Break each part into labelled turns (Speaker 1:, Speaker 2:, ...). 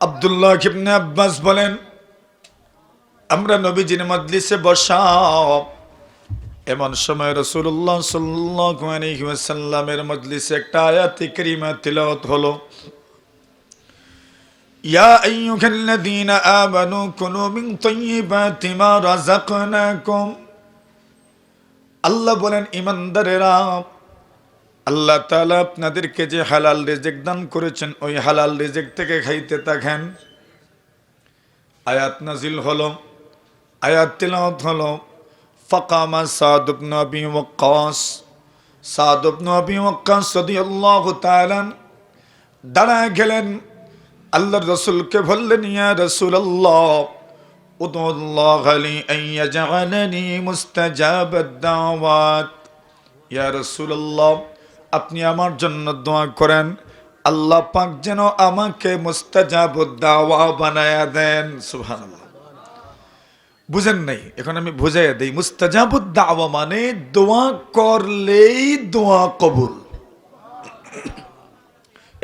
Speaker 1: আব্দুল্লাহ ইবনে আব্বাস বলেন, আমরা নবীজির মজলিসে বসা, এমন সময় রসুল্লাহ ওয়াসাল্লামের মজলিসে একটা আয়াতে কারিমা তিলাওয়াত হলো আইয়ুহাল্লাযীনা আমানু কুনু মিন তাইয়্যিবাতি মা রাযাকনাকুম। আল্লাহ বলেন ইমানদারেরা আল্লাহ তাআলা আপনাদেরকে যে হালাল রিজিক দান করেছেন, ওই হালাল রিজিক থেকে খাইতে থাকেন। আয়াত নাজিল হলো, আয়াত তিলাওয়াত হলো, ফাকামা সাদ ইবনে আবি ওয়াক্কাস। সাদ ওয়াক্কাস রাদিয়াল্লাহু তাআলা দাঁড়ায় গেলেন, আল্লাহর রাসূলকে বললেন, ইয়া রাসূলুল্লাহ উদুল্লাহ লি আন ইয়াজআলানি মুস্তাজাবাদ দাওয়াত। ইয়া আপনি আমার জন্য দোয়া করেন। আল্লাহ পাক যেন আমাকে মুস্তাজাব দাওয়া বানায়া দেন। সুহান বুঝেন নাই, এখন আমি বুঝাইয়া দিই। মুস্তাজাব দাওয়া মানে দোয়া করলেই দোয়া কবুল।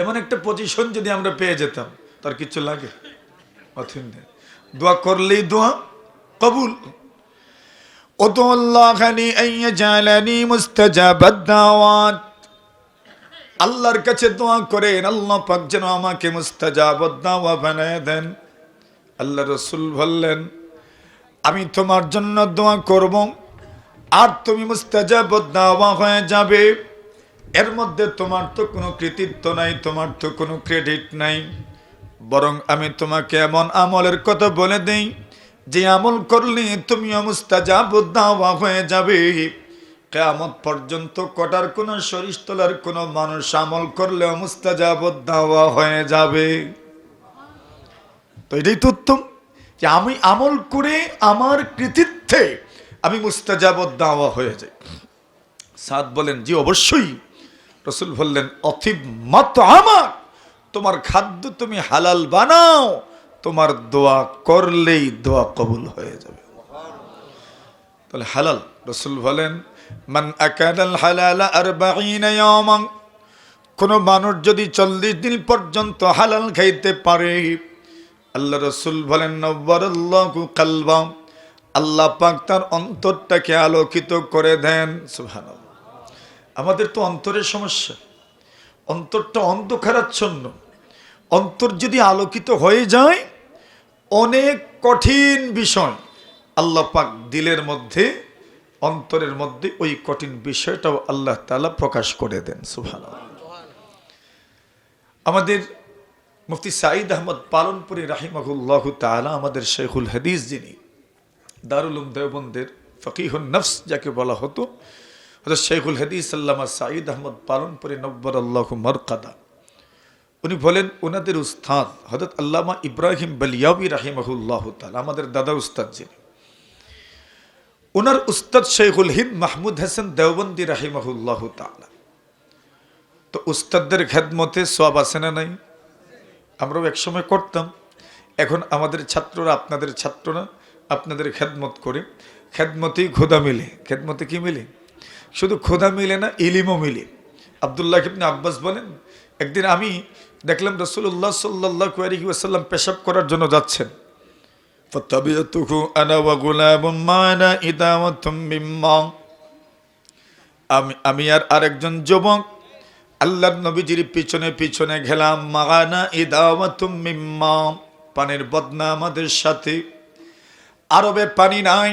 Speaker 1: এমন একটা পজিশন যদি আমরা পেয়ে যেতাম, তার কিছু লাগে? দোয়া করলেই দোয়া কবুল। অত আল্লাহ খানি মুস্তাজাব দাওয়াত আল্লাহর কাছে দোয়া করেন, আল্লাহ পাক যেন আমাকে মুস্তাজাব দাওয়া বানায় দেন। আল্লাহ রসুল বললেন, আমি তোমার জন্য দোয়া করব, আর তুমি মুস্তাজাব দাওয়া হয়ে যাবে। এর মধ্যে তোমার তো কোনো কৃতিত্ব নাই, তোমার তো কোনো ক্রেডিট নাই। বরং আমি তোমাকে এমন আমলের কথা বলে দেই, যে আমল করলে তুমি মুস্তাজাব দাওয়া হয়ে যাবে। কেয়ামত পর্যন্ত কটার কোনো শরীর তোলার কোনো মানুষ আমল করলে মুস্তাজাব দাওয়া হয়ে যাবে। তো এটাই তো উত্তম যে আমি আমল করে আমার কৃতিত্বে আমি মুস্তাজাব দাওয়া হয়ে যাই। সাদ বলেন, জি, অবশ্যই। রসুল বললেন, অথিব মত আমার, তোমার খাদ্য তুমি হালাল বানাও, তোমার দোয়া করলেই দোয়া কবুল হয়ে যাবে। তাহলে হালাল, রসুল বলেন মান আকাদাল হালাল আরবাঈনা ইয়ামান কোন মানুষ যদি চল্লিশ দিন পর্যন্ত হালাল খাইতে পারে, আল্লাহ রসুল বলেন, নব্বরাল্লাহু কালবা আল্লাহ পাক তার অন্তরটাকে আলোকিত করে দেন। সুবহানাল্লাহ। আমাদের তো অন্তরের সমস্যা। অন্তরটা অন্ধকারাচ্ছন্ন। অন্তর যদি আলোকিত হয়ে যায়, অনেক কঠিন বিষয় আল্লাহ পাক দিলের মধ্যে অন্তরের মধ্যে ওই কঠিন বিষয়টাও আল্লাহ তালা প্রকাশ করে দেন সুভান আমাদের মুফতি সাঈদ আহমদ পালনপুরি রাহিমাহুল্লাহ তাআলা, আমাদের শেখুল হাদিস যিনি, দারুল উলুম দেওবন্দের ফকিহুন নফস যাকে বলা হতো হজরত শেখুল হাদিস আল্লামা সাঈদ আহমদ পালনপুরি নব্বর আল্লাহ মরকাদা, উনি বলেন ওনাদের উস্তাদ হজরত আল্লামা ইব্রাহিম বলিয়াবি রাহিমাহুল্লাহ তালা আমাদের দাদা উস্তাদ যিনি ওনার উস্তাদ শেখুল হিন্দ মাহমুদ হাসান দেওবন্দি রাহিমাহুল্লাহ তাআলা। তো উস্তাদদের খেদমতে সব আছে না নাই? আমরাও একসময় করতাম। এখন আমাদের ছাত্ররা আপনাদের ছাত্ররা আপনাদের খেদমত করে। খেদমতেই খোদা মিলে। খেদমতে কি মিলে? শুধু খোদা মিলে না, ইলিমও মিলে। আবদুল্লাহ ইবনে আব্বাস বলেন, একদিন আমি দেখলাম রসুল্লাহ সাল্লাহ আলহি ওয়াসাল্লাম পেশাব করার জন্য যাচ্ছেন। فاتبعته أنا وغلام معنا إدامة مما আমি আমি আর আরেকজন যুবক আল্লাহর নবীজির পিছনে পিছনে গেলাম মাগানা ইদাওয়াতুম মিম্মা পানির বদনা আমাদের সাথে আরবে পানি নাই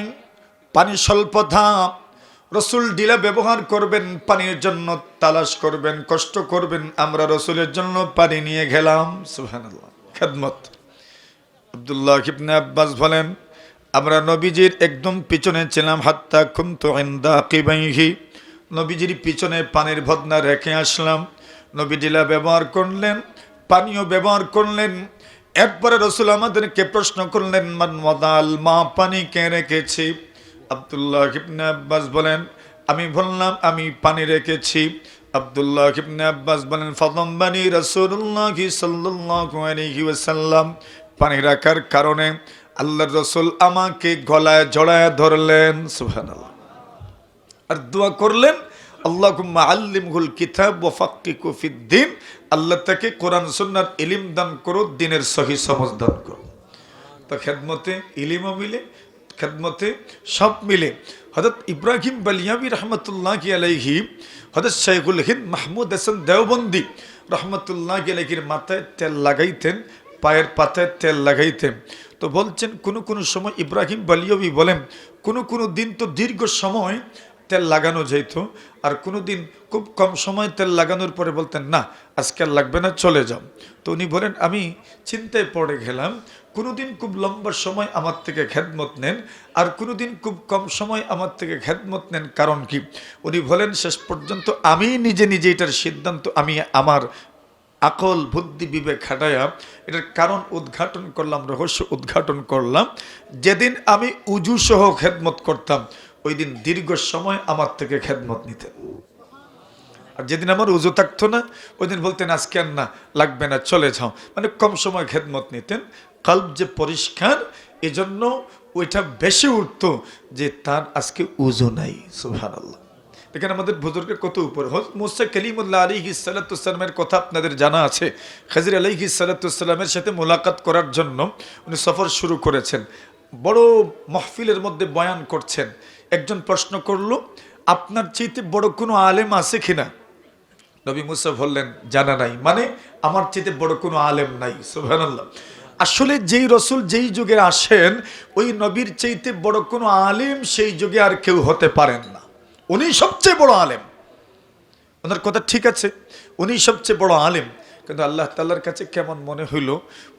Speaker 1: পানি স্বল্পতা রসুল ডিলা ব্যবহার করবেন পানির জন্য তালাশ করবেন কষ্ট করবেন আমরা রসুলের জন্য পানি নিয়ে গেলাম সুবহানাল্লাহ খেদমত আব্দুল্লাহ ইবনে আব্বাস বলেন, আমরা নবীজির একদম পিছনে ছিলাম, হাত্তা কুন্তু ইনদা কিবাইহি। নবীজির পিছনে পানির ভদনা রেখে আসলাম। নবীজিলা ব্যবহার করলেন, পানীয় ব্যবহার করলেন। এরপরে রসুল আমাদেরকে প্রশ্ন করলেন, মান মদাল মা পানি কে রেখেছি? আব্দুল্লাহ ইবনে আব্বাস বলেন, আমি বললাম, আমি পানি রেখেছি। আব্দুল্লাহ ইবনে আব্বাস বলেন ফদম্বানি রাসূলুল্লাহ সাল্লাল্লাহু আলাইহি ওয়াসাল্লাম। পানি রাখার কারণে আল্লাহ রসুল আমাকে গলায় জড়ায় ধরলেন, সুবহানাল্লাহ। আর দোয়া করলেন আল্লাহ তাকে দিনের দান করো। তো খেদমতে ইলিমও মিলে, খেদমতে সব মিলে ইব্রাহিম রহমতুল্লাহ আলাইহি মাহমুদ রহমতুল্লাহ মাথায় তেল লাগাইতেন পায়ের পাতায় তেল লাগাইতেন তো বলছেন, কোনো কোনো সময় ইব্রাহিম বালিয়বি বলেন, কোনো কোনো দিন তো দীর্ঘ সময় তেল লাগানো যেত আর কোনো দিন খুব কম সময় তেল লাগানোর পরে বলতেন, না, আজকে লাগবে না, চলে যাও। তো উনি বলেন, আমি চিন্তায় পড়ে গেলাম কোনোদিন খুব লম্বা সময় আমার থেকে খেদমত নেন, আর কোনোদিন খুব কম সময় আমার থেকে খেদমত নেন, কারণ কি? উনি বলেন, শেষ পর্যন্ত আমি নিজে নিজে এটার সিদ্ধান্ত, আমি আমার আকল, বুদ্ধি, বিবেক খাটাইয়া এটার কারণ উদ্ঘাটন করলাম, রহস্য উদ্ঘাটন করলাম। যেদিন আমি উজু সহ খেদমত করতাম, ওই দিন দীর্ঘ সময় আমার থেকে খেদমত নিতেন। আর যেদিন আমার উজু থাকতো না, ওই দিন বলতেন, আজকে আর না, লাগবে না, চলে যাও। মানে কম সময় খেদমত নিতেন। কাল্প যে পরিষ্কার, এজন্য ওইটা বেশি উঠতো যে তার আজকে উজু নাই সুহান আল্লাহ দেখেন আমাদের বুজুর্গের কত উপর? মুসা কলিমুল্লাহ আলী সালাতামের কথা আপনাদের জানা আছে। খাজির আলহি সালাতামের সাথে মোলাকাত করার জন্য উনি সফর শুরু করেছেন। বড় মহফিলের মধ্যে বয়ান করছেন। একজন প্রশ্ন করল, আপনার চাইতে বড় কোনো আলেম আছে কিনা? নবী মুসা বললেন, জানা নাই। মানে আমার চাইতে বড় কোনো আলেম নাই। সুবহানাল্লাহ। আসলে যেই রসুল যেই যুগে আসেন, ওই নবীর চাইতে বড় কোনো আলেম সেই যুগে আর কেউ হতে পারেন না। উনি সবচেয়ে বড় আলেম। ওনার কথা ঠিক আছে, উনি সবচেয়ে বড় আলেম। কিন্তু আল্লাহ তাল্লার কাছে কেমন মনে হইল?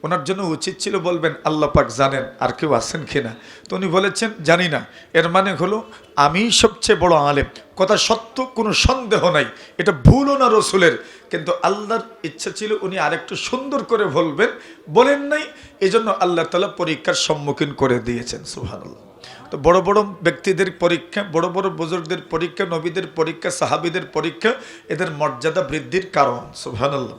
Speaker 1: ওনার জন্য উচিত ছিল বলবেন, আল্লাহ পাক জানেন, আর কেউ আছেন কিনা? তো উনি বলেছেন, জানি না। এর মানে হলো, আমি সবচেয়ে বড় আলেম। কথা সত্য, কোনো সন্দেহ নাই। এটা ভুলও না রসুলের। কিন্তু আল্লাহর ইচ্ছা ছিল উনি আরেকটু সুন্দর করে বলবেন। বলেন নাই, এজন্য আল্লাহ তালা পরীক্ষার সম্মুখীন করে দিয়েছেন সুহানুল্লাহ তো বড় বড় ব্যক্তিদের পরীক্ষা, বড় বড় বুজুর্গদের পরীক্ষা, নবীদের পরীক্ষা, সাহাবিদের পরীক্ষা, এদের মর্যাদা বৃদ্ধির কারণ, সুবহানাল্লাহ।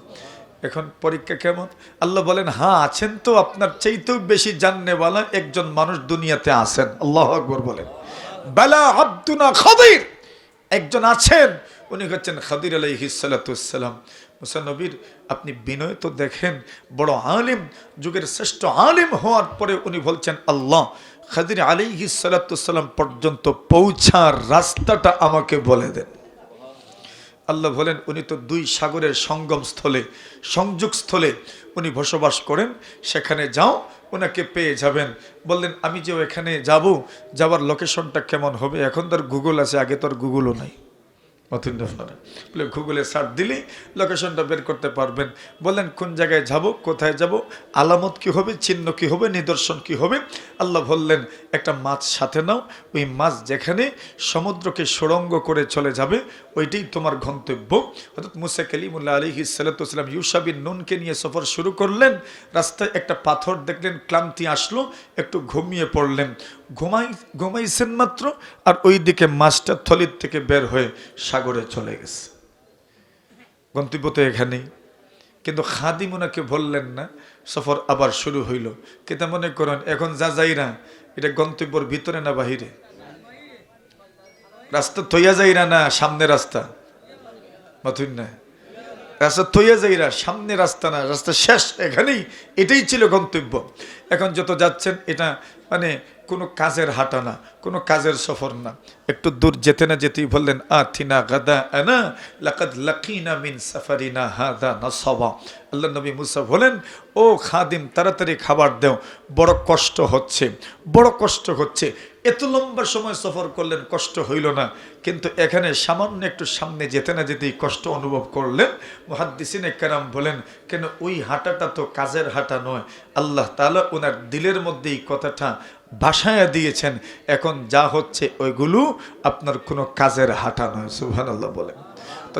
Speaker 1: এখন পরীক্ষা কেমন? আল্লাহ বলেন হ্যাঁ আছেন তো, আপনার চাইতেও বেশি জাননেওয়ালা একজন মানুষ দুনিয়াতে আছেন। আল্লাহ আকবর বলেন। বেলা আব্দুনা খদির। একজন আছেন, উনি হচ্ছেন খাদির আলাইহি সালাতাম মুসানবীর আপনি বিনয় তো দেখেন, বড় আলিম, যুগের শ্রেষ্ঠ আলিম হওয়ার পরে উনি বলছেন, আল্লাহ খাদির আলী হিসালাম পর্যন্ত পৌঁছার রাস্তাটা আমাকে বলে দেন। আল্লাহ বলেন, উনি তো দুই সাগরের সঙ্গম স্থলে সংযোগ স্থলে উনি বসবাস করেন, সেখানে যাও ওনাকে পেয়ে যাবেন। বললেন, আমি যে এখানে যাব, যাওয়ার লোকেশনটা কেমন হবে? এখন তার গুগল আছে, আগে তোর গুগলও নাই। অতীন আপনারা বলে গুগলে সার্চ দিলেই লোকেশনটা বের করতে পারবেন। বললেন, কোন জায়গায় যাব? কোথায় যাব? আলামত কি হবে? চিহ্ন কি হবে? নিদর্শন কি হবে? আল্লাহ বললেন, একটা মাছ সাথে নাও। ওই মাছ যেখানে সমুদ্রকে সুড়ঙ্গ করে চলে যাবে, ওইটাই তোমার গন্তব্য। অর্থাৎ মুসা কালিমুল্লাহ আলী সালাতাম ইউসাবিন নুনকে নিয়ে সফর শুরু করলেন। রাস্তায় একটা পাথর দেখলেন, ক্লান্তি আসলো, একটু ঘুমিয়ে পড়লেন। ঘুমাই, ঘুমাইছেন মাত্র, আর ওই দিকে মাছটা থলির থেকে বের হয়ে সাগরে চলে গেছে। গন্তব্য তো এখানেই। কিন্তু খাদিম ওনাকে বললেন না, সফর আবার শুরু হইল। কিন্তু মনে করেন, এখন যা যাই না, এটা গন্তব্যর ভিতরে না বাহিরে? রাস্তা থইয়া যাইরা না সামনে রাস্তা? মথুন না। রাস্তা থইয়া যাইরা সামনে রাস্তা না, রাস্তা শেষ, এখানেই। এটাই ছিল গন্তব্য। এখন যত যাচ্ছেন, এটা মানে কোনো কাজের হাঁটা না, কোনো কাজের সফর না। একটু দূর যেতে না যেতেই বললেন আথিনা গাদা আনা লাকাদ লাকিনা মিন সাফারিনা হাদা নাসাবা। আল্লাহ নবী মুসা বলেন, ও খাদিম, তাড়াতাড়ি খাবার দেও, বড় কষ্ট হচ্ছে, বড় কষ্ট হচ্ছে। এত লম্বা সময় সফর করলেন, কষ্ট হইল না। কিন্তু এখানে সামান্য একটু সামনে যেতে না যেতেই কষ্ট অনুভব করলেন। মহাদ্দিসিন একরাম বলেন, কেন ওই হাঁটাটা তো কাজের হাঁটা নয়। আল্লাহ তালা ওনার দিলের মধ্যে এই কথাটা বাসায় দিয়েছেন। এখন যা হচ্ছে ওইগুলো আপনার কোনো কাজের হাঁটা নয়। সুহান আল্লাহ বলেন।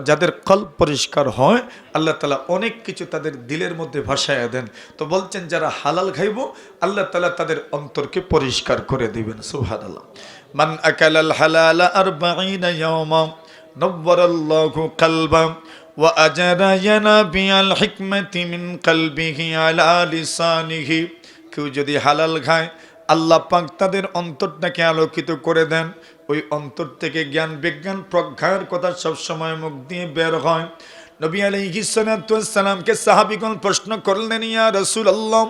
Speaker 1: যাদের কল পরিষ্কার হয় আল্লাহ তালা অনেক কিছু তাদের দিলের মধ্যে ভাসায় দেন তো বলছেন যারা হালাল খাইব আল্লাহ তালা তাদের অন্তরকে পরিষ্কার করে দিবেন সুহান আল্লাহ মান আকাল হালাল আর ইয়াওমা نور الله قلبا وأجرى ينابيع الحكمة من قلبه على لسانه কেউ যদি হালাল খায় আল্লাহ পাক তাদের অন্তরটাকে আলোকিত করে দেন ওই অন্তর থেকে জ্ঞান বিজ্ঞান প্রজ্ঞার কথা সবসময় মুখ দিয়ে বের হয়। নবী আলাইহিসসালামকে সাহাবীগণ প্রশ্ন করলেন, ইয়া রাসূলুল্লাহ,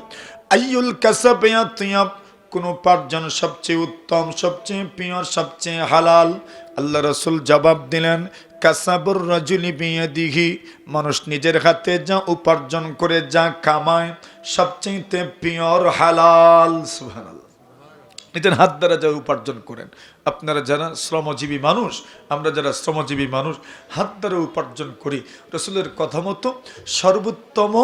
Speaker 1: আইয়ুল কাসাব ইয়াতিয়াব কোন উপার্জন সবচেয়ে উত্তম, সবচেয়ে পিওর সবচেয়ে হালাল? আল্লাহ রসুল জবাব দিলেন, কাসাবুর রাজুলি বিয়াদিহি। মানুষ নিজের হাতে যা উপার্জন করে, যা কামায় সবচেয়ে পিওর হালাল। সুবহানাল্লাহ। নিজের হাত দ্বারা যা উপার্জন করেন। আপনারা যারা শ্রমজীবী মানুষ, আমরা যারা শ্রমজীবী মানুষ, হাত দ্বারা উপার্জন করি। রসুলের কথা মতো সর্বোত্তম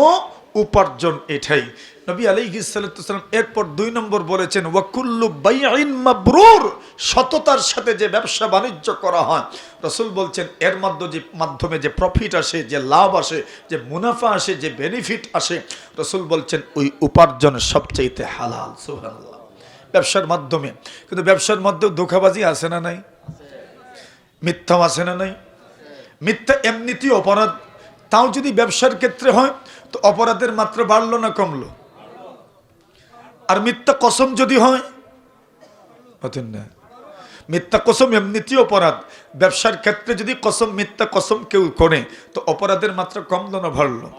Speaker 1: উপার্জন এটাই। নবী আলাইহিসাল্লাম এরপর দুই নম্বর বলেছেন ওয়াকুল্লু বাইআইন মাবরুর সততার সাথে যে ব্যবসা বাণিজ্য করা হয়। রসুল বলছেন, এর মাধ্যমে যে মাধ্যমে যে প্রফিট আসে, যে লাভ আসে, যে মুনাফা আসে, যে বেনিফিট আসে, রসুল বলছেন, ওই উপার্জন সবচাইতে হালাল সুবহানাল্লাহ। ব্যবসার মাধ্যমে। কিন্তু ব্যবসার মধ্যেও ধোকাবাজি আছে না নাই? মিথ্যাও আছে না নাই? মিথ্যা এমনিতেই অপরাধ। তাও যদি ব্যবসার ক্ষেত্রে হয়, তো অপরাধের মাত্রা বাড়লো না কমলো? আর মিথ্যা কসম যদি হয় না। মিথ্যা কসম এমনিতেই অপরাধ। ব্যবসার ক্ষেত্রে যদি কসম, মিথ্যা কসম কেউ করে, তো অপরাধের মাত্রা কমলো না বাড়লো?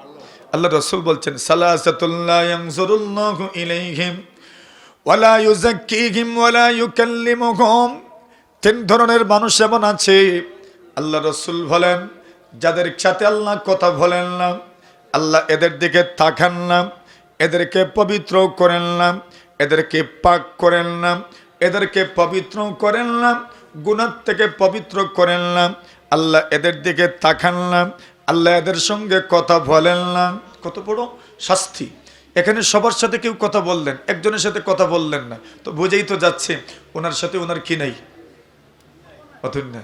Speaker 1: আল্লাহ রসুল বলছেন ইলাইহিম। ওয়ালা ইউজাক্কিহিম ওয়ালা ইউকাল্লিমুহুম। তিন ধরনের মানুষ এমন আছে। আল্লাহ রসুল বলেন, যাদের সাথে আল্লাহ কথা বলেন না, আল্লাহ এদের দিকে তাকান না, এদেরকে পবিত্র করেন না, এদেরকে পাক করেন না, এদেরকে পবিত্র করেন না গুণার থেকে পবিত্র করেন না, আল্লাহ এদের দিকে তাকান না, আল্লাহ এদের সঙ্গে কথা বলেন না। কত বড় শাস্তি। এখানে সবার সাথে কেউ কথা বললেন, একজনের সাথে কথা বললেন না। তো বুঝেই তো যাচ্ছে, ওনার সাথে ওনার কি নাই? না,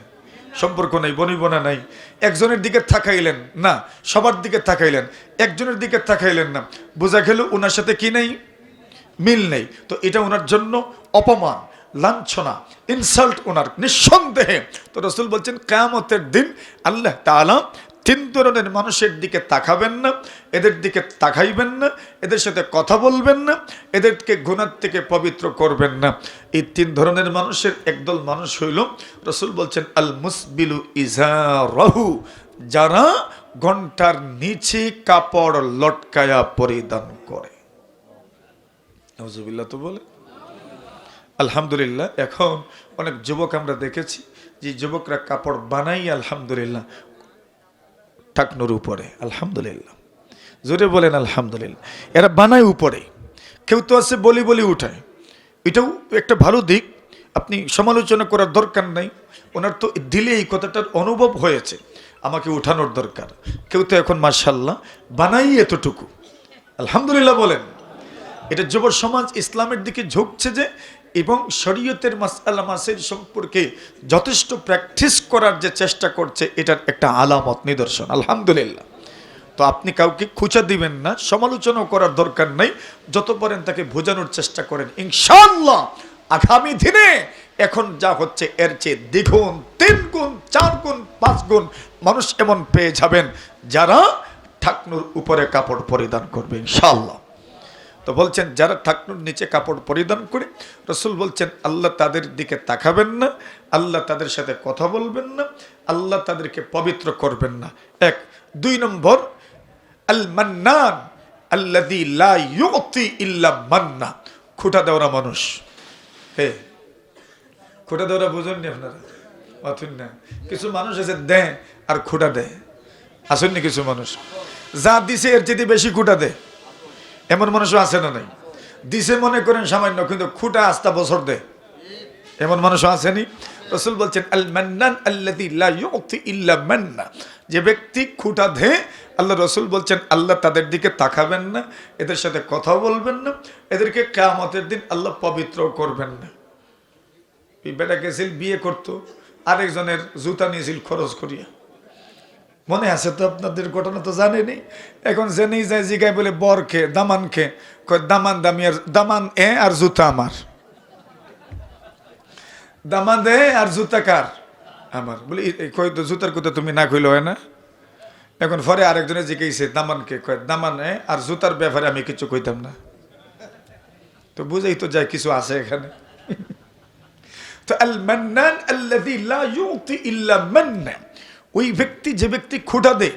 Speaker 1: সম্পর্ক নাই, বনিবনা নাই। একজনের দিকে তাকাইলেন না, সবার দিকে তাকাইলেন একজনের দিকে তাকাইলেন না। বোঝা গেল ওনার সাথে কি নেই? মিল নেই। তো এটা ওনার জন্য অপমান, লাঞ্ছনা ইনসাল্ট ওনার, নিঃসন্দেহে। তো রসুল বলছেন, কেয়ামতের দিন আল্লাহ তাআলা তিন ধরনের মানুষের দিকে তাকাবেন না, এদের দিকে তাকাইবেন না, এদের সাথে কথা বলবেন না, এদেরকে গুণার থেকে পবিত্র করবেন না। এই তিন ধরনের মানুষের একদল মানুষ হইল রসুল বলছেন আল মুসবিলু ইজা রহু যারা ঘণ্টার নিচে কাপড় লটকায়া পরিধান করে। তো বলে। আলহামদুলিল্লাহ, এখন অনেক যুবক আমরা দেখেছি, যে যুবকরা কাপড় বানাই, আলহামদুলিল্লাহ টাকনোর উপরে, আলহামদুলিল্লাহ। জোরে বলেন আলহামদুলিল্লাহ। এরা বানায় উপরে। কেউ তো আছে বলি বলি উঠায়। এটাও একটা ভালো দিক। আপনি সমালোচনা করার দরকার নাই। ওনার তো দিলে এই কথাটার অনুভব হয়েছে। আমাকে উঠানোর দরকার। কেউ তো এখন মার্শাল্লাহ বানাই এতটুকু। আলহামদুলিল্লাহ বলেন। এটা যুব সমাজ ইসলামের দিকে ঝুঁকছে যে এবং শরীয়তের মাসাল্লা মাসের সম্পর্কে যথেষ্ট প্র্যাকটিস করার যে চেষ্টা করছে, এটার একটা আলামত নিদর্শন। আলহামদুলিল্লাহ। তো আপনি কাউকে খুঁচা দিবেন না, সমালোচনাও করার দরকার নাই, যত পারেন তাকে বোঝানোর চেষ্টা করেন। ইনশাল্লাহ আগামী দিনে এখন যা হচ্ছে, এর চেয়ে দ্বিগুণ তিন গুণ চার গুণ পাঁচ গুণ মানুষ এমন পেয়ে যাবেন যারা ঠাকনুর উপরে কাপড় পরিধান করবে ইনশাল্লাহ তো বলছেন, যারা ঠাকুর নিচে কাপড় পরিধান করে, রসুল বলছেন, আল্লাহ তাদের দিকে তাকাবেন না, আল্লাহ তাদের সাথে কথা বলবেন না, আল্লাহ তাদেরকে পবিত্র করবেন না। এক। দুই নম্বর আল মান্নান ইল্লা মান্না। খুঁটা দেওয়া মানুষ। হে, খুঁটা দেওয়া বুঝেননি আপনারা? না। কিছু মানুষ আছে, দেয় আর খুঁটা দেয়। আসেননি কিছু মানুষ? যা দিছে, এর চেয়ে বেশি খুঁটা দেয়। এমন মানুষও আছে না নাই? দিছে মনে করেন সামান্য, কিন্তু খুঁটা আস্তা বছর দেয়। এমন মানুষও আসেনি রসুল বলছেন, আল মান্নান ইউতি ইল্লা মান্না। যে ব্যক্তি খুঁটা ধে আল্লাহ রসুল বলছেন, আল্লাহ তাদের দিকে তাকাবেন না, এদের সাথে কথা বলবেন না, এদেরকে কিয়ামতের দিন আল্লাহ পবিত্র করবেন না। বেটা গেছিল, বিয়ে করতো, আরেকজনের জুতা নিয়েছিল খরচ করিয়া। মনে আছে তো আপনাদের ঘটনা তো জানেনি এখন জেনেই যায় জিগায় বলে বর খে, দামান খে, কয় দামান দামি আর দামান এ আর জুতা আমার। দামান দে আর জুতা কার? আমার। বলি কই তো জুতার কথা তুমি না কইলো হয় না? এখন পরে আরেকজনে জিজ্ঞেসে দামানকে কয়, দামান এ আর জুতার ব্যাপারে আমি কিছু কইতাম না। তো বুঝেই তো যায় কিছু আছে এখানে। তো আল মান্নান আল্লাযী লা ইউতি ইল্লা মান্না ওই ব্যক্তি যে ব্যক্তি খুঁটা দেয়,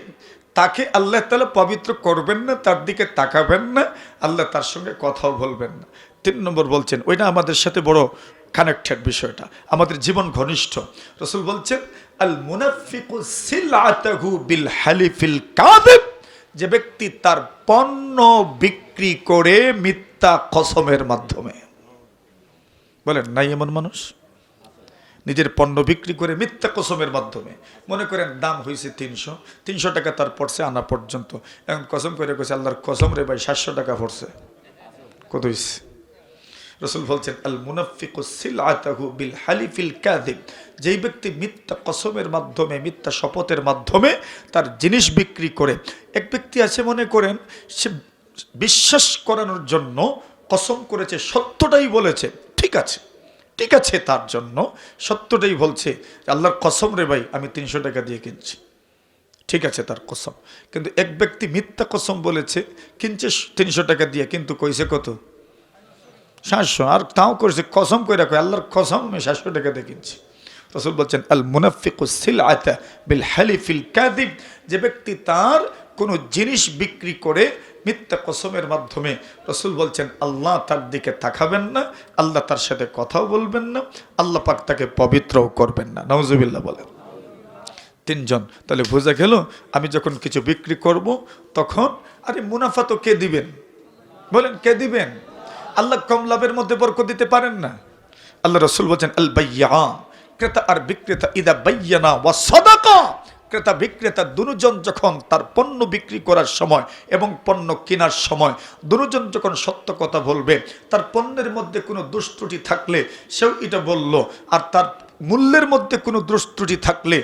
Speaker 1: তাকে আল্লাহ তালা পবিত্র করবেন না, তার দিকে তাকাবেন না, আল্লাহ তার সঙ্গে কথাও বলবেন না। তিন নম্বর বলছেন, ওইটা আমাদের সাথে বড় কানেক্টেড বিষয়টা। আমাদের জীবন ঘনিষ্ঠ। রসুল বলছেন, আল মুনাফিকু বিল হালিফিল কাযিব। যে ব্যক্তি তার পণ্য বিক্রি করে মিথ্যা কসমের মাধ্যমে। বলেন, নাই এমন মানুষ? নিজের পণ্য বিক্রি করে মিথ্যা কসমের মাধ্যমে। মনে করেন দাম হয়েছে তিনশো তিনশো টাকা তার পড়ছে আনা পর্যন্ত। এখন কসম করে কইছে, আল্লাহর কসম রে ভাই, সাতশো টাকা পড়ছে। কত হয়েছে রসুল বলছেন আল মুনাফিকুসিলাতাহু বিল হালিফিল কাযিব। যেই ব্যক্তি মিথ্যা কসমের মাধ্যমে, মিথ্যা শপথের মাধ্যমে তার জিনিস বিক্রি করে, এক ব্যক্তি আছে মনে করেন, সে বিশ্বাস করানোর জন্য কসম করেছে, সত্যটাই বলেছে। ঠিক আছে। ঠিক আছে তার জন্য। সত্যটাই বলছে আল্লাহর কসম রে ভাই, আমি তিনশো টাকা দিয়ে কিনছি। ঠিক আছে তার কসম। কিন্তু এক ব্যক্তি মিথ্যা কসম বলেছে, কিনছে তিনশো টাকা দিয়ে, কিন্তু কইছে কত? সাতশো। আর তাও করেছে কসম করে রাখো আল্লাহর কসম, আমি সাতশো টাকা দিয়ে কিনছি। রসুল বলছেন, আল মুনাফিকুসিল আতা বিল যে ব্যক্তি তার কোনো জিনিস বিক্রি করে মিথ্যা কসমের মাধ্যমে রসুল বলছেন, আল্লাহ তার দিকে তাকাবেন না, আল্লাহ তার সাথে কথাও বলবেন না, আল্লাহ পাক তাকে পবিত্রও করবেন না। নওজুবিল্লাহ বলেন। তিনজন, তাহলে বোঝা গেল, আমি যখন কিছু বিক্রি করব, তখন, আরে মুনাফা তো কে দিবেন? বলেন, কে দিবেন? আল্লাহ কম লাভের মধ্যে বরকত দিতে পারেন না। আল্লাহ রসুল বলছেন আল বাইয়া ক্রেতা আর বিক্রেতা, ইদা বাইয়ানা ওয়া সদাকা। ক্রেতা বিক্রেতা দুজন যখন তার পণ্য বিক্রি করার সময় এবং পণ্য কেনার সময় দুজন যখন সত্য কথা বলবে, তার পণ্যের মধ্যে কোনো দুষ্ট্রুটি থাকলে সেও এটা বলল, আর তার মূল্যের মধ্যে কোনো দুষ্ট্রুটি থাকলে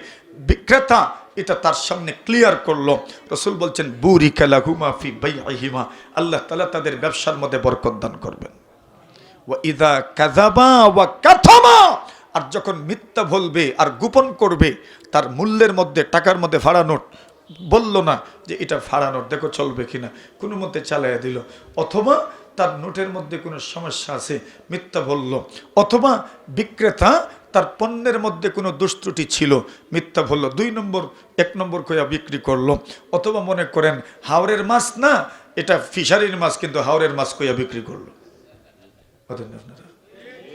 Speaker 1: বিক্রেতা এটা তার সামনে ক্লিয়ার করল। রসুল বলছেন, বুরি কালাহুমা ফি বাইহিমা আল্লাহ তালা তাদের ব্যবসার মধ্যে বরকত দান করবেন। ওয়া ইদা কাযাবা ওয়া কাথামা আর যখন মিথ্যা বলবে আর গোপন করবে, তার মূল্যের মধ্যে, টাকার মধ্যে ভাড়া নোট বলল না যে এটা ভাড়া নোট দেখো চলবে কিনা, কোনো মধ্যে চালাইয়া দিল। অথবা তার নোটের মধ্যে কোনো সমস্যা আছে, মিথ্যা বলল। অথবা বিক্রেতা তার পণ্যের মধ্যে কোনো দুষ্ট্রুটি ছিল, মিথ্যা বলল। দুই নম্বর, এক নম্বর কইয়া বিক্রি করল। অথবা মনে করেন হাওড়ের মাছ না, এটা ফিশারির মাছ, কিন্তু হাওড়ের মাছ কইয়া বিক্রি করল। আপনারা?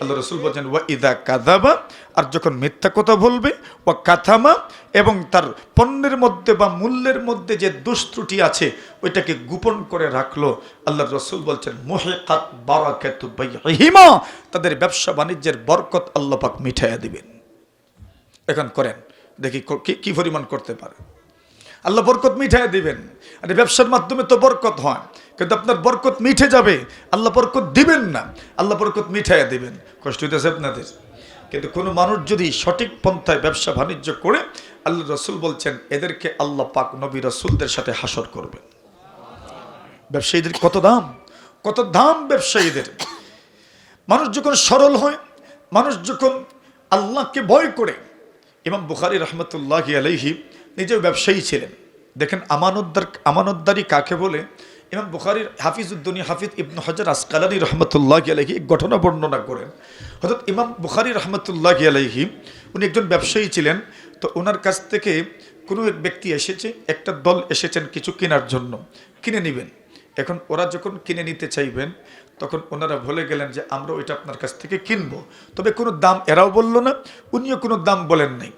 Speaker 1: আল্লাহ রসুল বলছেন, ওয়া ইদা কাদাবা আর যখন মিথ্যা কথা বলবে, ওয়া কাথামা এবং তার পণ্যের মধ্যে বা মূল্যের মধ্যে যে দুষ্ত্রুটি আছে, ওইটাকে গোপন করে রাখল। আল্লাহ রসুল বলছেন মোহেকাত বারাকাতু বাইহিমা তাদের ব্যবসা বাণিজ্যের বরকত আল্লাহ পাক মিঠাইয়া দিবেন। এখন করেন, দেখি কি পরিমাণ করতে পারে। আল্লাহ বরকত মিঠাইয়া দিবেন। আর ব্যবসার মাধ্যমে তো বরকত হয়। কিন্তু আপনার বরকত মিঠে যাবে। আল্লাহ বরকত দিবেন না। আল্লাহ বরকত মিঠাইয়া দিবেন। কষ্ট হইতেছে আপনাদের। কিন্তু কোনো মানুষ যদি সঠিক পন্থায় ব্যবসা বাণিজ্য করে, আল্লাহ রসুল বলছেন, এদেরকে আল্লাহ পাক নবী রসুলদের সাথে হাসর করবেন। ব্যবসায়ীদের কত দাম? কত দাম ব্যবসায়ীদের? মানুষ যখন সরল হয়, মানুষ যখন আল্লাহকে ভয় করে, ইমাম বুখারি রহমতুল্লাহ আলহি নিজেও ব্যবসায়ী ছিলেন। দেখেন আমানতদার আমানতদারি কাকে বলে? ইমাম বুখারির হাফিজউদ্দিনী হাফিজ ইবনু হাজার আসকালানি রহমতুল্লাহ আলহি ঘটনা বর্ণনা করেন। হঠাৎ ইমাম বুখারি রহমতুল্লাহ আলহি উনি একজন ব্যবসায়ী ছিলেন, তো ওনার কাছ থেকে কোনো এক ব্যক্তি এসেছে, একটা দল এসেছেন কিছু কেনার জন্য, কিনে নেবেন। এখন ওরা যখন কিনে নিতে চাইবেন, তখন ওনারা বলে গেলেন যে আমরা ওইটা আপনার কাছ থেকে কিনবো। তবে কোনো দাম এরাও বলল না, উনিও কোনো দাম বলেন নাই।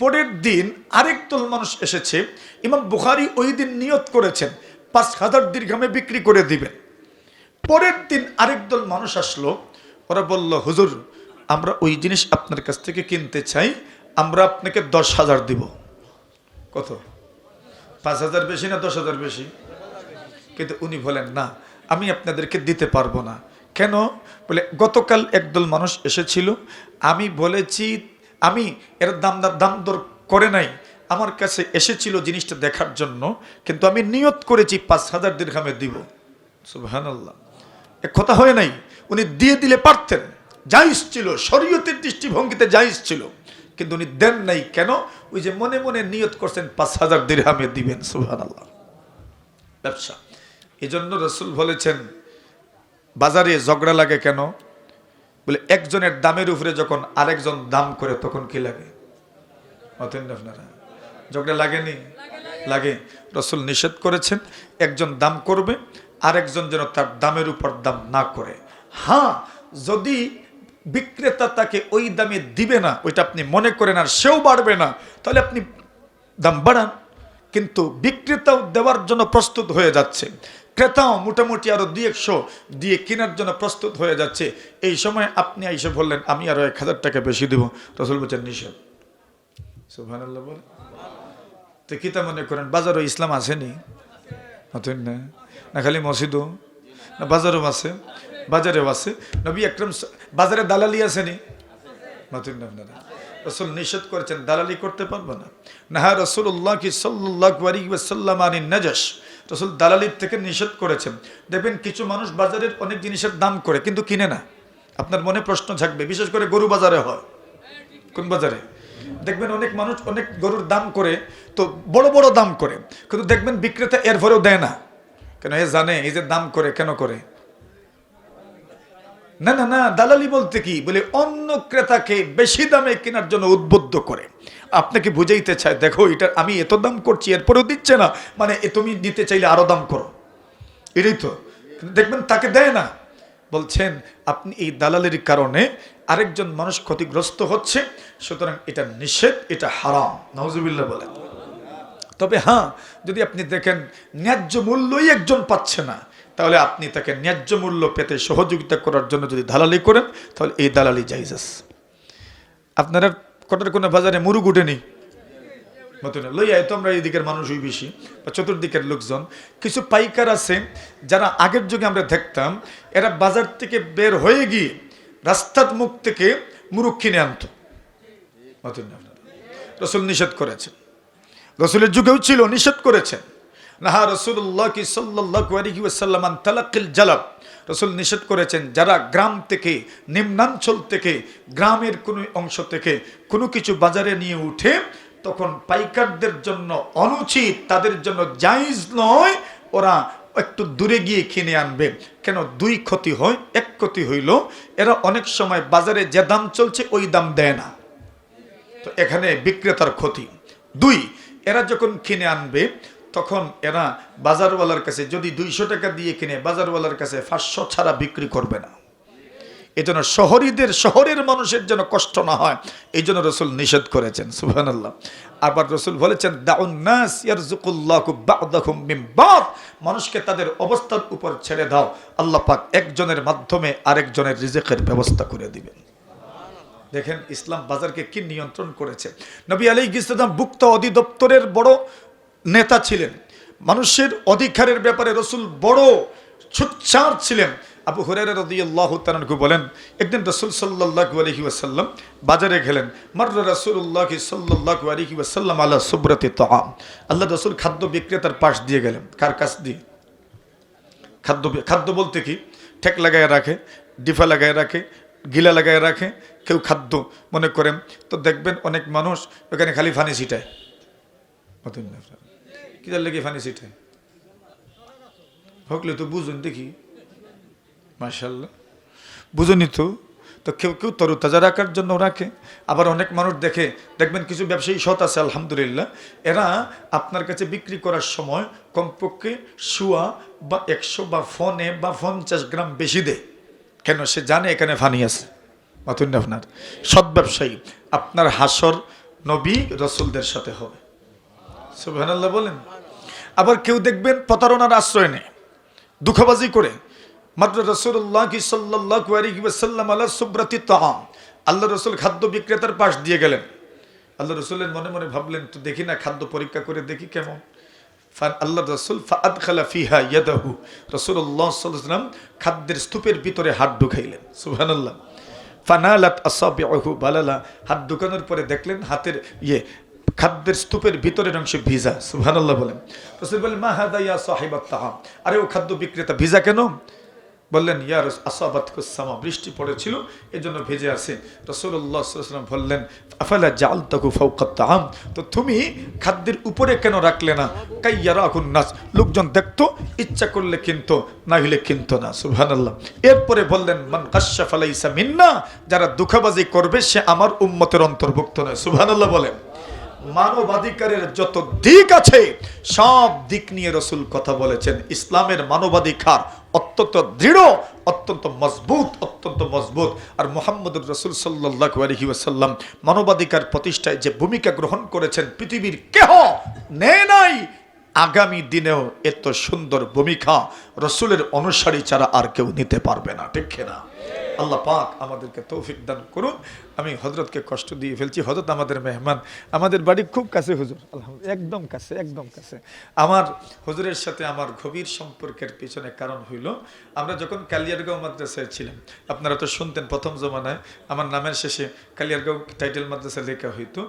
Speaker 1: পরের দিন আরেক দল মানুষ এসেছে, ইমাম বুখারি ওই দিন নিয়ত করেছেন পাঁচ হাজার দীর্ঘামে বিক্রি করে দিবেন পরের দিন আরেক দল মানুষ আসলো, ওরা বলল, হুজুর, আমরা ওই জিনিস আপনার কাছ থেকে কিনতে চাই, আমরা আপনাকে দশ হাজার দিব। কত? পাঁচ হাজার বেশি না দশ হাজার বেশি? কিন্তু উনি বলেন, না, আমি আপনাদেরকে দিতে পারব না। কেন? বলে, গতকাল একদল মানুষ এসেছিল, আমি বলেছি, আমি এর দাম দাম দর করে নাই আমার কাছে এসেছিল জিনিসটা দেখার জন্য, কিন্তু আমি নিয়ত করেছি পাঁচ হাজার দীর্ঘামে দিব। সুবহানাল্লাহ। এ কথা হয় নাই, উনি দিয়ে দিলে পারতেন। জাইজ ছিল, শরীয়তের দৃষ্টিভঙ্গিতে জাইজ ছিল, কিন্তু উনি দেন নাই। কেন? ওই যে মনে মনে নিয়ত করছেন, পাঁচ হাজার দীর্ঘামে দিবেন, সুবহানাল্লাহ। ব্যবসা। এই জন্য রসুল বলেছেন, বাজারে ঝগড়া লাগে কেন? বলে, একজনের দামের উপরে যখন আরেকজন দাম করে, তখন কি লাগে? অতেন আপনারা ঝগড়া লাগেনি? লাগে। রসুল নিষেধ করেছেন, একজন দাম করবে, আরেকজন যেন তার দামের উপর দাম না করে। হ্যাঁ যদি বিক্রেতা তাকে ওই দামে দিবে না, ওইটা আপনি মনে করেন আর সেও বাড়বে না, তাহলে আপনি দাম বাড়ান। কিন্তু বিক্রেতাও দেওয়ার জন্য প্রস্তুত হয়ে যাচ্ছে। ক্রেতাও মোটামুটি আরও দুই একশো দিয়ে কেনার জন্য প্রস্তুত হয়ে যাচ্ছে। এই সময় আপনি এসে বললেন, আমি আরও এক হাজার টাকা বেশি দেব। রসুল বলছেন, নিষেধ। বলে তো কি তা মনে করেন, বাজারও ইসলাম আসেনি। অতএব না। না খালি মসজিদও, না বাজারও আছে, বাজারেও আছে। নবী একরম বাজারে দালালি আসেনি। নতুন আপনারা। রসুল নিষেধ করেছেন, দালালি করতে পারব না। নাহা রসুল্লাহ কি সাল্লাম আনি নাজাস রসুল দালালির থেকে নিষেধ করেছেন। দেখবেন কিছু মানুষ বাজারের অনেক জিনিসের দাম করে, কিন্তু কিনে না। আপনার মনে প্রশ্ন থাকবে বিশেষ করে গরু বাজারে হয়। কোন বাজারে? দেখবেন অনেক মানুষ অনেক গরুর দাম করে, তো বড় বড় দাম করে, কিন্তু দেখবেন বিক্রেতা এর ভরেও দেয় না। কেন, এ জানে, এই যে দাম করে, কেন করে? না না না, দালালি বলতে কি? বলে অন্য ক্রেতাকে বেশি দামে কেনার জন্য উদ্বুদ্ধ করে। আপনাকে বুঝাইতে চায় দেখো, এটা আমি এত দাম করছি, এরপরেও দিচ্ছে না। মানে তুমি নিতে চাইলে আরও দাম করো। এটাই তো। দেখবেন তাকে দেয় না। বলছেন, আপনি এই দালালের কারণে আরেকজন মানুষ ক্ষতিগ্রস্ত হচ্ছে সুতরাং এটা নিষেধ, এটা হারাম। নওয়াজুবিল্লাহ বলেন। তবে হ্যাঁ যদি আপনি দেখেন ন্যায্য মূল্যই একজন পাচ্ছে না, তাহলে আপনি তাকে ন্যায্য মূল্য পেতে সহযোগিতা করার জন্য যদি দালালি করেন, তাহলে এই দালালি জাইজ আছে। আপনারা কটার কোনো বাজারে মুরুগ উঠেনি? মতো না লইয়া তো আমরা এই দিকের মানুষই বেশি, বা চতুর্দিকের লোকজন। কিছু পাইকার আছে, যারা আগের যুগে আমরা দেখতাম, এরা বাজার থেকে বের হয়ে গিয়ে রাস্তার মুখ থেকে মুরুগ কিনে আনতো। রসুল নিষেধ করেছেন। রসুলের যুগেও ছিল, নিষেধ করেছেন। নাহা রসুল্লাহ কি সাল্লাহ তালাকিল জালাব রসুল নিষেধ করেছেন, যারা গ্রাম থেকে, নিম্নাঞ্চল থেকে, গ্রামের কোনো অংশ থেকে কোনো কিছু বাজারে নিয়ে উঠে তখন পাইকারদের জন্য অনুচিত, তাদের জন্য জাইজ নয়, ওরা একটু দূরে গিয়ে কিনে আনবে। কেন? দুই ক্ষতি হয়, এক ক্ষতি হইল, এরা অনেক সময় বাজারে যে দাম চলছে, ওই দাম দেয় না। তো এখানে বিক্রেতার ক্ষতি। দুই, এরা যখন কিনে আনবে, তখন এরা বাজারওয়ালার কাছে যদি দুইশো টাকা দিয়ে কিনে, বাজারওয়ালার কাছে পাঁচশো ছাড়া বিক্রি করবে না। এজন্য শহরীদের, শহরের মানুষের যেন কষ্ট না হয় এই জন্য রসুল নিষেধ করেছেন সুহান আল্লাহ আবার রসুল বলেছেন মিন মানুষকে তাদের অবস্থার উপর ছেড়ে দাও। আল্লাহ পাক একজনের মাধ্যমে আরেকজনের রিজেকের ব্যবস্থা করে দিবেন। দেখেন ইসলাম বাজারকে কি নিয়ন্ত্রণ করেছে। নবী আলী ইসলাম ভুক্ত অধিদপ্তরের বড় নেতা ছিলেন। মানুষের অধিকারের ব্যাপারে রসুল বড় সুচ্চার ছিলেন। আবু হরের রদিয়াল্লাহ তানকু বলেন, একদিন রসুল সাল্লাহ আলহি ওয়াসাল্লাম বাজারে গেলেন। মার রসুল্লাহ সাল্লাহ আলহি ওয়াসাল্লাম আল্লাহ সুব্রতি তাম আল্লাহ রসুল খাদ্য বিক্রেতার পাশ দিয়ে গেলেন। কার কাছ দিয়ে? খাদ্য খাদ্য বলতে কি? ঠেক লাগায় রাখে, ডিফা লাগায় রাখে গিলা লাগায় রাখে, কেউ খাদ্য মনে করেন তো দেখবেন অনেক মানুষ ওখানে খালি ফানি ছিটায়। কি জানলে কি ফানি ছিটায়? হকলে তো বুঝুন দেখি। মার্শাল্লাহ বুঝুনি তো। তো কেউ কেউ তরুতাজা রাখার জন্য রাখে। আবার অনেক মানুষ দেখে, দেখবেন কিছু ব্যবসায়ী সৎ আছে, আলহামদুলিল্লাহ। এরা আপনার কাছে বিক্রি করার সময় কমপক্ষে শুয়া বা একশো বা ফোনে বা পঞ্চাশ গ্রাম বেশি দেয়। কেন সে জানে এখানে ফানি আছে? মাতুন আপনার সৎ ব্যবসায়ী, আপনার হাসর নবী রসুলদের সাথে হবে। সুবহানাল্লাহ বলেন। আবার কেউ দেখবেন প্রতারণার আশ্রয় নেয়, দুঃখবাজি করে। মাত্র রসুল্লাহ কি সাল্লাল্লাহু আলাইহি ওয়াসাল্লাম আলা সুব্রাতি তাআম। আল্লাহ রসুল খাদ্য বিক্রেতার পাশ দিয়ে গেলেন। আল্লাহ রসুলের মনে মনে ভাবলেন, তো দেখি না, খাদ্য পরীক্ষা করে দেখি কেমন? আল্লাহ রসুল ফাদ খালা ফিহা ইয়াদাহু। সাল্লাম খাদ্যের স্তূপের ভিতরে হাত ঢুকাইলেন। সুবহানাল্লাহ। ফানালাত আসাবিহু বালালা। হাত ঢুকানোর পরে দেখলেন হাতের ইয়ে খাদ্যের স্তূপের ভিতরের অংশে ভিজা। সুবহানাল্লাহ বলেন। রসুল বলেন, মা হাদা ইয়া সাহেব আরে ও খাদ্য বিক্রেতা, ভিজা কেন? বললেন, ইয়া রস আসাবাত সামা বৃষ্টি পড়েছিল, এজন্য ভেজে আসে। রসুল্লাহ সাল্লাম বললেন, আফালা জাল তাকু ফৌকাত তাহাম তো তুমি খাদ্যের উপরে কেন রাখলে না? কাইয়ারা নাচ লোকজন দেখতো, ইচ্ছা করলে কিনতো না হলে কিনতো না, সুবহানাল্লাহ। এরপরে বললেন, মান কাশ্যা ফালাইসা মিন্না যারা দুঃখাবাজি করবে, সে আমার উম্মতের অন্তর্ভুক্ত নয়, সুবহানাল্লাহ বলেন। মানবাধিকারের যত দিক আছে, সব দিক নিয়ে রসুল কথা বলেছেন। ইসলামের মানবাধিকার অত্যন্ত দৃঢ়, অত্যন্ত মজবুত অত্যন্ত মজবুত। আর মোহাম্মদুর রসুল সাল্লাহ আলহি ওয়াসাল্লাম মানবাধিকার প্রতিষ্ঠায় যে ভূমিকা গ্রহণ করেছেন, পৃথিবীর কেহ নেয় নাই। আগামী দিনেও এত সুন্দর ভূমিকা রসুলের অনুসারী ছাড়া আর কেউ নিতে পারবে না, ঠিক না আল্লাহ পাক আমাদেরকে তৌফিক দান করুন। আমি হজরতকে কষ্ট দিয়ে ফেলছি। হজরত আমাদের মেহমান। আমাদের বাড়ি খুব কাছে হুজুর। আলহামদুলিল্লাহ, একদম কাছে একদম কাছে। আমার হুজুরের সাথে আমার গভীর সম্পর্কের পিছনে কারণ হইল, আমরা যখন কালিয়ারগাঁও মাদ্রাসায় ছিলাম, আপনারা তো শুনতেন প্রথম জমানায়, আমার নামের শেষে কালিয়ারগাঁও টাইটেল মাদ্রাসা লেখা হইতো।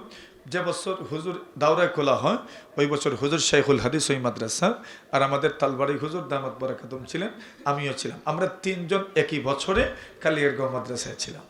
Speaker 1: যে বছর হুজুর দাওরায় খোলা হয়, ওই বছর হুজুর শাইখুল হাদিস ওই মাদ্রাসা, আর আমাদের তালবাড়ি হুজুর দামাত বারাকাতুম ছিলেন, আমিও ছিলাম। আমরা তিনজন একই বছরে কালিয়ারগাঁও মাদ্রাসায় ছিলাম।